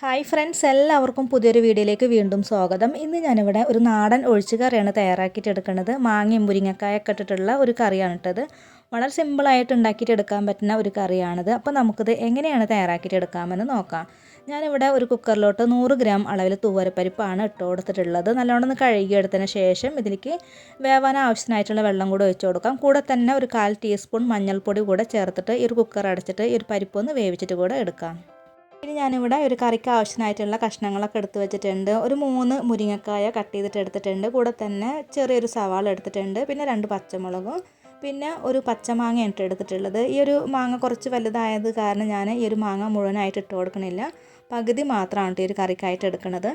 Hi friends എല്ലാവർക്കും പുതിയൊരു വീഡിയോയിലേക്ക് വീണ്ടും സ്വാഗതം. ഇന്ന് ഞാനിവിടെ ഒരു നാടൻ ഒഴിച്ചുകറിയാണ് തയ്യാറാക്കിയിട്ട് എടുക്കുന്നത്. മാങ്ങയും മുരിങ്ങക്കായൊക്കെ ഇട്ടിട്ടുള്ള ഒരു കറിയാണ് ഇട്ടത് വളരെ സിമ്പിളായിട്ട് ഉണ്ടാക്കിയിട്ട് എടുക്കാൻ പറ്റുന്ന ഒരു കറിയാണിത്. അപ്പോൾ നമുക്കിത് എങ്ങനെയാണ് തയ്യാറാക്കിയിട്ട് എടുക്കാമെന്ന് നോക്കാം. ഞാനിവിടെ ഒരു കുക്കറിലോട്ട് നൂറ് ഗ്രാം അളവിൽ തൂവരപ്പരിപ്പാണ് ഇട്ട് കൊടുത്തിട്ടുള്ളത്. നല്ലോണം ഒന്ന് കഴുകിയെടുത്തതിന് ശേഷം ഇതിലേക്ക് വേവാൻ ആവശ്യത്തിനായിട്ടുള്ള വെള്ളം കൂടെ ഒഴിച്ചു കൊടുക്കാം. കൂടെ തന്നെ ഒരു കാൽ ടീസ്പൂൺ മഞ്ഞൾപ്പൊടി കൂടെ ചേർത്തിട്ട് ഈ ഒരു കുക്കർ അടച്ചിട്ട് ഈ ഒരു പരിപ്പൊന്ന് വേവിച്ചിട്ട് കൂടെ എടുക്കാം. ഇനി ഞാനിവിടെ ഒരു കറിക്ക് ആവശ്യമായിട്ടുള്ള കഷ്ണങ്ങളൊക്കെ എടുത്ത് വെച്ചിട്ടുണ്ട്. ഒരു മൂന്ന് മുരിങ്ങക്കായ കട്ട് ചെയ്തിട്ട് എടുത്തിട്ടുണ്ട്. കൂടെ തന്നെ ചെറിയൊരു സവാള എടുത്തിട്ടുണ്ട്. പിന്നെ രണ്ട് പച്ചമുളകും. പിന്നെ ഒരു പച്ചമാങ്ങ ഇട്ട് എടുത്തിട്ടുള്ളത്. ഈ ഒരു മാങ്ങ കുറച്ച് വലുതായത് കാരണം ഞാൻ ഈ ഒരു മാങ്ങ മുഴുവനായിട്ട് ഇട്ട് കൊടുക്കണില്ല. പകുതി മാത്രമാണ് ഈ ഒരു കറിക്കായിട്ട് എടുക്കുന്നത്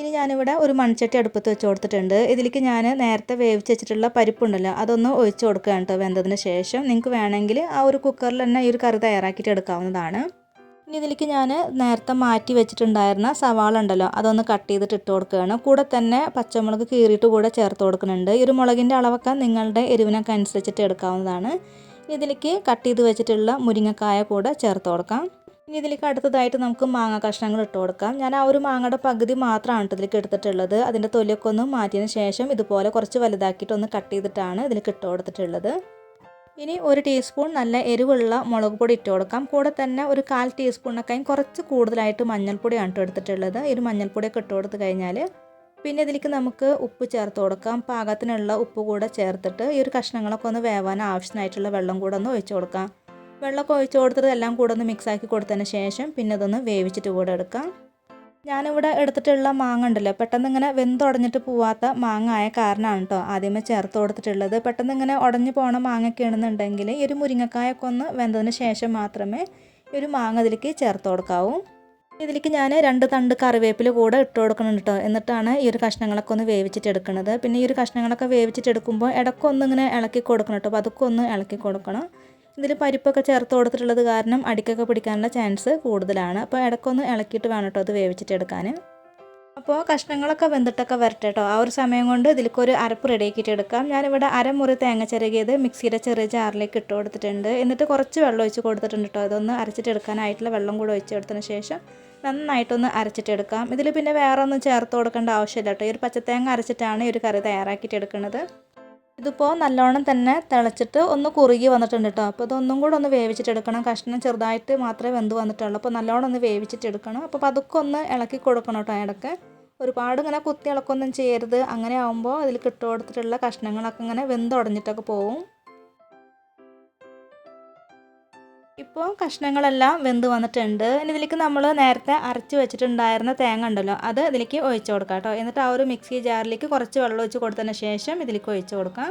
ഇനി ഞാനിവിടെ ഒരു മൺചട്ടി അടുപ്പത്ത് വെച്ച് കൊടുത്തിട്ടുണ്ട്. ഇതിലേക്ക് ഞാൻ നേരത്തെ വേവിച്ച് വെച്ചിട്ടുള്ള പരിപ്പുണ്ടല്ലോ അതൊന്ന് ഒഴിച്ച് കൊടുക്കുകയാണ് കേട്ടോ വെന്തതിന് ശേഷം. നിങ്ങൾക്ക് വേണമെങ്കിൽ ആ ഒരു കുക്കറിൽ തന്നെ ഈ ഒരു കറി തയ്യാറാക്കിയിട്ട് എടുക്കാവുന്നതാണ്. ഇനി ഇതിലേക്ക് ഞാൻ നേരത്തെ മാറ്റി വെച്ചിട്ടുണ്ടായിരുന്ന സവാള ഉണ്ടല്ലോ അതൊന്ന് കട്ട് ചെയ്തിട്ട് ഇട്ട് കൊടുക്കുകയാണ്. കൂടെ തന്നെ പച്ചമുളക് കീറിയിട്ട് കൂടെ ചേർത്ത് കൊടുക്കുന്നുണ്ട്. ഈ ഒരു മുളകിന്റെ അളവൊക്കെ നിങ്ങളുടെ എരിവിനൊക്കെ അനുസരിച്ചിട്ട് എടുക്കാവുന്നതാണ്. ഇതിലേക്ക് കട്ട് ചെയ്ത് വെച്ചിട്ടുള്ള മുരിങ്ങക്കായ കൂടെ ചേർത്ത് കൊടുക്കാം. ഇനി ഇതിലേക്ക് അടുത്തതായിട്ട് നമുക്ക് മാങ്ങ കഷ്ണങ്ങൾ ഇട്ട് കൊടുക്കാം. ഞാൻ ആ ഒരു മാങ്ങയുടെ പകുതി മാത്രമാണ് ഇതിലേക്ക് എടുത്തിട്ടുള്ളത്. അതിന്റെ തൊലിയൊക്കെ ഒന്ന് മാറ്റിയതിന് ശേഷം ഇതുപോലെ കുറച്ച് വലുതാക്കിയിട്ട് ഒന്ന് കട്ട് ചെയ്തിട്ടാണ് ഇതിലേക്ക് ഇട്ട് കൊടുത്തിട്ടുള്ളത്. ഇനി ഒരു ടീസ്പൂൺ നല്ല എരിവുള്ള മുളക് പൊടി ഇട്ട് കൊടുക്കാം. കൂടെ തന്നെ ഒരു കാൽ ടീസ്പൂണൊക്കെയും കുറച്ച് കൂടുതലായിട്ട് മഞ്ഞൾപ്പൊടിയാണ് ഇട്ട് എടുത്തിട്ടുള്ളത്. ഈ മഞ്ഞൾപ്പൊടിയൊക്കെ ഇട്ട് കൊടുത്ത് കഴിഞ്ഞാൽ പിന്നെ ഇതിലേക്ക് നമുക്ക് ഉപ്പ് ചേർത്ത് കൊടുക്കാം. പാകത്തിനുള്ള ഉപ്പ് കൂടെ ചേർത്തിട്ട് ഈ ഒരു കഷ്ണങ്ങളൊക്കെ ഒന്ന് വേവാൻ ആവശ്യമായിട്ടുള്ള വെള്ളം കൂടെ ഒന്ന് ഒഴിച്ചു കൊടുക്കാം. വെള്ളമൊക്കെ ഒഴിച്ചു കൊടുത്തിട്ട് എല്ലാം കൂടെ ഒന്ന് മിക്സാക്കി കൊടുത്തതിന് ശേഷം പിന്നെ അതൊന്ന് വേവിച്ചിട്ട് കൂടെ എടുക്കാം. ഞാനിവിടെ എടുത്തിട്ടുള്ള മാങ്ങ ഉണ്ടല്ലോ പെട്ടെന്ന് ഇങ്ങനെ വെന്തുടഞ്ഞിട്ട് പോവാത്ത മാങ്ങ ആയ കാരണമാണ് കേട്ടോ ആദ്യമേ ചേർത്ത് കൊടുത്തിട്ടുള്ളത്. പെട്ടെന്ന് ഇങ്ങനെ ഉടഞ്ഞു പോണ മാങ്ങയൊക്കെ ആണെന്നുണ്ടെങ്കിൽ ഈ ഒരു മുരിങ്ങക്കായൊക്കെ ഒന്ന് വെന്തതിന് ശേഷം മാത്രമേ ഈ ഒരു മാങ്ങ അതിലേക്ക് ചേർത്ത് കൊടുക്കാവൂ. ഇതിലേക്ക് ഞാൻ രണ്ട് തണ്ട് കറിവേപ്പില കൂടെ ഇട്ട് കൊടുക്കണം കേട്ടോ എന്നിട്ടാണ് ഈ ഒരു കഷ്ണങ്ങളൊക്കെ ഒന്ന് വേവിച്ചിട്ട് എടുക്കുന്നത്. പിന്നെ ഈ ഒരു കഷ്ണങ്ങളൊക്കെ വേവിച്ചിട്ട് എടുക്കുമ്പോൾ ഇടയ്ക്കൊന്ന് ഇങ്ങനെ ഇളക്കി കൊടുക്കണം കേട്ടോ അപ്പോൾ അതൊക്കെ ഒന്ന് ഇളക്കി കൊടുക്കണം. ഇതിൽ പരിപ്പൊക്കെ ചേർത്ത് കൊടുത്തിട്ടുള്ളത് കാരണം അടിക്കൊക്കെ പിടിക്കാനുള്ള ചാൻസ് കൂടുതലാണ്. അപ്പോൾ ഇടയ്ക്കൊന്ന് ഇളക്കിയിട്ട് വേണം കേട്ടോ അത് വേവിച്ചിട്ടെടുക്കാൻ അപ്പോൾ കഷ്ണങ്ങളൊക്കെ വെന്തിട്ടൊക്കെ വരട്ടെ കേട്ടോ. ആ ഒരു സമയം കൊണ്ട് ഇതിലേക്ക് ഒരു അരപ്പ് റെഡിയാക്കിയിട്ട് എടുക്കാം. ഞാനിവിടെ അരമുറി തേങ്ങ ചിരകിയത് മിക്സിയുടെ ചെറിയ ജാറിലേക്ക് ഇട്ട് കൊടുത്തിട്ടുണ്ട്. എന്നിട്ട് കുറച്ച് വെള്ളം ഒഴിച്ച് കൊടുത്തിട്ടുണ്ട് കേട്ടോ. അതൊന്ന് അരച്ചിട്ടെടുക്കാനായിട്ടുള്ള വെള്ളം കൂടെ ഒഴിച്ച് കൊടുത്തതിന് ശേഷം നന്നായിട്ടൊന്ന് അരച്ചിട്ടെടുക്കാം ഇതിൽ പിന്നെ വേറെ ഒന്നും ചേർത്ത് കൊടുക്കേണ്ട ആവശ്യമില്ല കേട്ടോ. ഈ ഒരു പച്ചത്തേങ്ങ അരച്ചിട്ടാണ് ഈ ഒരു കറി തയ്യാറാക്കിയിട്ട് എടുക്കുന്നത്. ഇതിപ്പോൾ നല്ലോണം തന്നെ തിളച്ചിട്ട് ഒന്ന് കുറുകി വന്നിട്ടുണ്ട് കേട്ടോ അപ്പോൾ ഇതൊന്നും കൂടെ ഒന്ന് വേവിച്ചിട്ടെടുക്കണം. കഷ്ണം ചെറുതായിട്ട് മാത്രമേ വെന്ത് വന്നിട്ടുള്ളൂ. അപ്പോൾ നല്ലോണം ഒന്ന് വേവിച്ചിട്ടെടുക്കണം. അപ്പോൾ പതുക്കെ ഒന്ന് ഇളക്കി കൊടുക്കണം കേട്ടോ ഇടയ്ക്ക് ഒരുപാട് ഇങ്ങനെ കുത്തി ഇളക്കൊന്നും ചെയ്യരുത്. അങ്ങനെ ആകുമ്പോൾ അതിൽ കിട്ടുകൊടുത്തിട്ടുള്ള കഷ്ണങ്ങളൊക്കെ ഇങ്ങനെ വെന്തുടഞ്ഞിട്ടൊക്കെ പോവും. ഇപ്പോൾ കഷ്ണങ്ങളെല്ലാം വെന്ത് വന്നിട്ടുണ്ട്. ഇനി ഇതിലേക്ക് നമ്മൾ നേരത്തെ അരച്ച് വെച്ചിട്ടുണ്ടായിരുന്ന തേങ്ങ ഉണ്ടല്ലോ അത് ഇതിലേക്ക് ഒഴിച്ചു കൊടുക്കാം കേട്ടോ. എന്നിട്ട് ആ ഒരു മിക്സി ജാറിലേക്ക് കുറച്ച് വെള്ളം ഒഴിച്ച് കൊടുത്തതിന് ശേഷം ഇതിലേക്ക് ഒഴിച്ച് കൊടുക്കാം.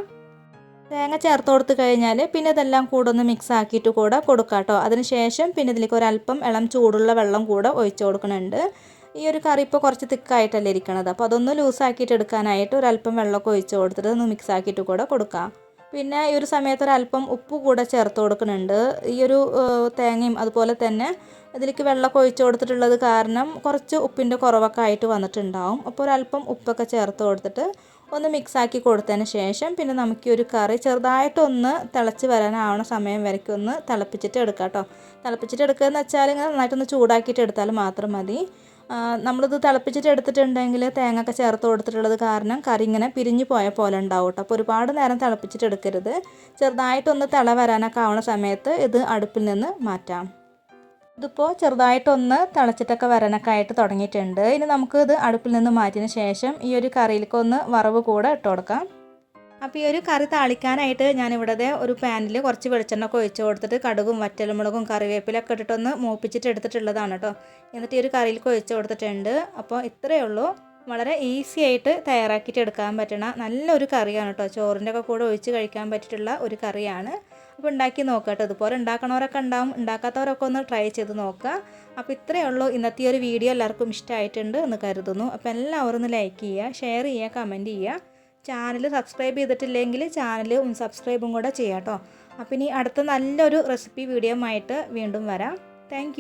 തേങ്ങ ചേർത്ത് കൊടുത്ത് കഴിഞ്ഞാൽ പിന്നെ ഇതെല്ലാം കൂടെ ഒന്ന് മിക്സ് ആക്കിയിട്ട് കൂടെ കൊടുക്കാം കേട്ടോ. അതിന് ശേഷം പിന്നെ ഇതിലേക്ക് ഒരല്പം ഇളം ചൂടുള്ള വെള്ളം കൂടെ ഒഴിച്ച് കൊടുക്കുന്നുണ്ട്. ഈ ഒരു കറി ഇപ്പോൾ കുറച്ച് തിക്കായിട്ടല്ലേ ഇരിക്കണത്. അപ്പോൾ അതൊന്ന് ലൂസാക്കിയിട്ട് എടുക്കാനായിട്ട് ഒരല്പം വെള്ളമൊക്കെ ഒഴിച്ച് കൊടുത്തിട്ട് ഒന്ന് മിക്സ് ആക്കിയിട്ട് കൂടെ കൊടുക്കാം. പിന്നെ ഈ ഒരു സമയത്ത് ഒരല്പം ഉപ്പ് കൂടെ ചേർത്ത് കൊടുക്കുന്നുണ്ട്. ഈ ഒരു തേങ്ങയും അതുപോലെ തന്നെ ഇതിലേക്ക് വെള്ളമൊക്കെ ഒഴിച്ച് കൊടുത്തിട്ടുള്ളത് കാരണം കുറച്ച് ഉപ്പിന്റെ കുറവൊക്കെ ആയിട്ട് വന്നിട്ടുണ്ടാവും. അപ്പോൾ ഒരല്പം ഉപ്പൊക്കെ ചേർത്ത് കൊടുത്തിട്ട് ഒന്ന് മിക്സാക്കി കൊടുത്തതിന് ശേഷം പിന്നെ നമുക്ക് ഒരു കറി ചെറുതായിട്ടൊന്ന് തിളച്ച് വരാനാവണ സമയം വരയ്ക്കും. ഒന്ന് തിളപ്പിച്ചിട്ട് എടുക്കാം കേട്ടോ. തിളപ്പിച്ചിട്ട് എടുക്കുക എന്ന് വെച്ചാൽ ഇങ്ങനെ നന്നായിട്ടൊന്ന് ചൂടാക്കിയിട്ട് എടുത്താൽ മാത്രം മതി. നമ്മളിത് തിളപ്പിച്ചിട്ട് എടുത്തിട്ടുണ്ടെങ്കിൽ തേങ്ങ ഒക്കെ ചേർത്ത് കൊടുത്തിട്ടുള്ളത് കാരണം കറി ഇങ്ങനെ പിരിഞ്ഞു പോയ പോലെ ഉണ്ടാവും കേട്ടോ അപ്പോൾ ഒരുപാട് നേരം തിളപ്പിച്ചിട്ട് എടുക്കരുത്. ചെറുതായിട്ടൊന്ന് തിള വരാനൊക്കെ ആവുന്ന സമയത്ത് ഇത് അടുപ്പിൽ നിന്ന് മാറ്റാം. ഇതിപ്പോൾ ചെറുതായിട്ടൊന്ന് തിളച്ചിട്ടൊക്കെ വരാനൊക്കെ ആയിട്ട് തുടങ്ങിയിട്ടുണ്ട്. ഇനി നമുക്ക് ഇത് അടുപ്പിൽ നിന്ന് മാറ്റിയതിന് ശേഷം ഈ ഒരു കറിയിലേക്ക് ഒന്ന് വറവ് കൂടെ ഇട്ട് കൊടുക്കാം. അപ്പോൾ ഈ ഒരു കറി താളിക്കാനായിട്ട് ഞാനിവിടെ ഒരു പാനിൽ കുറച്ച് വെളിച്ചെണ്ണ ഒക്കെ ഒഴിച്ച് കൊടുത്തിട്ട് കടുകും വറ്റൽമുളകും കറിവേപ്പിലൊക്കെ ഇട്ടിട്ടൊന്ന് മൂപ്പിച്ചിട്ട് എടുത്തിട്ടുള്ളതാണ് കേട്ടോ എന്നിട്ട് ഈ ഒരു കറിയിൽ ഒഴിച്ച് കൊടുത്തിട്ടുണ്ട്. അപ്പോൾ ഇത്രയേ ഉള്ളൂ. വളരെ ഈസി ആയിട്ട് തയ്യാറാക്കിയിട്ട് എടുക്കാൻ പറ്റണ നല്ലൊരു കറിയാണ് കേട്ടോ ചോറിന്റെ ഒക്കെ കൂടെ ഒഴിച്ച് കഴിക്കാൻ പറ്റിയിട്ടുള്ള ഒരു കറിയാണ്. അപ്പോൾ ഉണ്ടാക്കി നോക്കുക കേട്ടോ. ഇതുപോലെ ഉണ്ടാക്കണവരൊക്കെ ഉണ്ടാവും. ഉണ്ടാക്കാത്തവരൊക്കെ ഒന്ന് ട്രൈ ചെയ്ത് നോക്കുക അപ്പോൾ ഇത്രയേ ഉള്ളൂ. ഇന്നത്തെ ഒരു വീഡിയോ എല്ലാവർക്കും ഇഷ്ടമായിട്ടുണ്ട് എന്ന് കരുതുന്നു. അപ്പോൾ എല്ലാവരും ഒന്ന് ലൈക്ക് ചെയ്യുക ഷെയർ ചെയ്യുക കമന്റ് ചെയ്യുക. ചാനൽ സബ്സ്ക്രൈബ് ചെയ്തിട്ടില്ലെങ്കിൽ ചാനൽ സബ്സ്ക്രൈബും കൂടെ ചെയ്യാം കേട്ടോ. അപ്പോൾ ഇനി അടുത്ത നല്ലൊരു റെസിപ്പി വീഡിയോ ആയിട്ട് വീണ്ടും വരാം. താങ്ക്